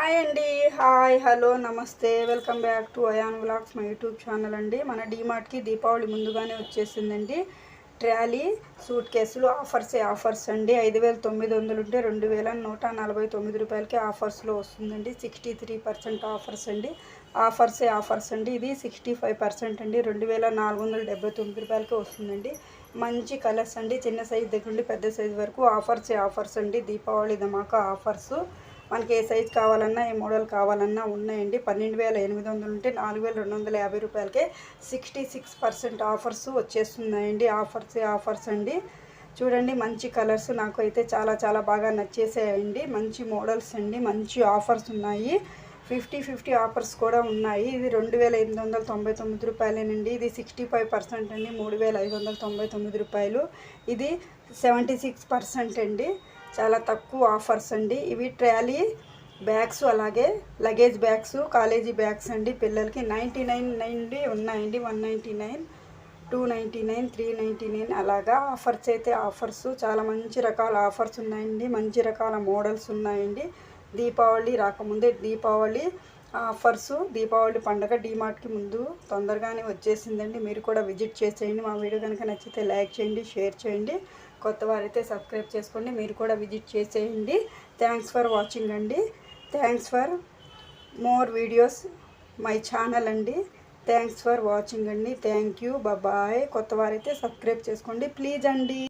Hi అండి hi hello నమస్తే. Welcome back to Ayaan vlogs మా యూట్యూబ్ ఛానల్ అండి. మన డీమార్ట్కి దీపావళి ముందుగానే వచ్చేసిందండి. ట్రాలీ సూట్ కేసులు ఆఫర్సే ఆఫర్స్ అండి. ఐదు వేల తొమ్మిది వందలు ఉంటే రెండు వేల నూట నలభై తొమ్మిది రూపాయలకి ఆఫర్స్లో వస్తుందండి. సిక్స్టీ త్రీ పర్సెంట్ ఆఫర్స్ అండి. ఆఫర్సే ఆఫర్స్ అండి. ఇది సిక్స్టీ ఫైవ్ పర్సెంట్ అండి. రెండు వేల నాలుగు వందల డెబ్బై తొమ్మిది రూపాయలకి వస్తుందండి. మంచి కలర్స్ అండి. చిన్న సైజ్ దగ్గర నుండి పెద్ద సైజ్ వరకు ఆఫర్సే ఆఫర్స్ అండి. దీపావళి ధమాకా ఆఫర్స్. మనకి ఏ సైజ్ కావాలన్నా ఏ మోడల్ కావాలన్నా ఉన్నాయండి. పన్నెండు వేల ఎనిమిది వందలు ఉంటే నాలుగు వేల రెండు వందల యాభై రూపాయలకే సిక్స్టీ సిక్స్ పర్సెంట్ ఆఫర్స్ వచ్చేస్తున్నాయండి. ఆఫర్స్ ఆఫర్స్ అండి. చూడండి మంచి కలర్స్ నాకు అయితే చాలా చాలా బాగా నచ్చేసాయండి. మంచి మోడల్స్ అండి మంచి ఆఫర్స్ ఉన్నాయి. ఫిఫ్టీ ఫిఫ్టీ ఆఫర్స్ కూడా ఉన్నాయి. ఇది రెండు వేల ఎనిమిది వందల తొంభై తొమ్మిది రూపాయలేనండి. ఇది సిక్స్టీ ఫైవ్ పర్సెంట్ అండి మూడు వేల ఐదు వందల తొంభై తొమ్మిది రూపాయలు. ఇది సెవెంటీ సిక్స్ పర్సెంట్ అండి. చాలా తక్కువ ఆఫర్స్ అండి. ఇవి ట్రాలీ బ్యాగ్స్ అలాగే లగేజ్ బ్యాగ్స్ కాలేజీ బ్యాగ్స్ అండి. పిల్లలకి నైంటీ నైన్ నుండి ఉన్నాయండి. One ninety nine two ninety nine three ninety nine అలాగా ఆఫర్స్ అయితే ఆఫర్స్. చాలా మంచి రకాల ఆఫర్స్ ఉన్నాయండి. మంచి రకాల మోడల్స్ ఉన్నాయండి. దీపావళి రాకముందే దీపావళి ఆఫర్స్. దీపావళి పండగ డీమార్ట్కి ముందు తొందరగానే వచ్చేసిందండి. మీరు కూడా విజిట్ చేసేయండి. మా వీడియో కనుక నచ్చితే లైక్ చేయండి షేర్ చేయండి. కొత్త వారైతే సబ్స్క్రైబ్ చేసుకోండి. మీరు కూడా విజిట్ చేసేయండి. థ్యాంక్స్ ఫర్ వాచింగ్ అండి. Thanks for more videos my channel అండి. థ్యాంక్స్ ఫర్ వాచింగ్ అండి. థ్యాంక్ యూ బాయ్ కొత్త వారైతే సబ్స్క్రైబ్ చేసుకోండి. ప్లీజ్ అండి.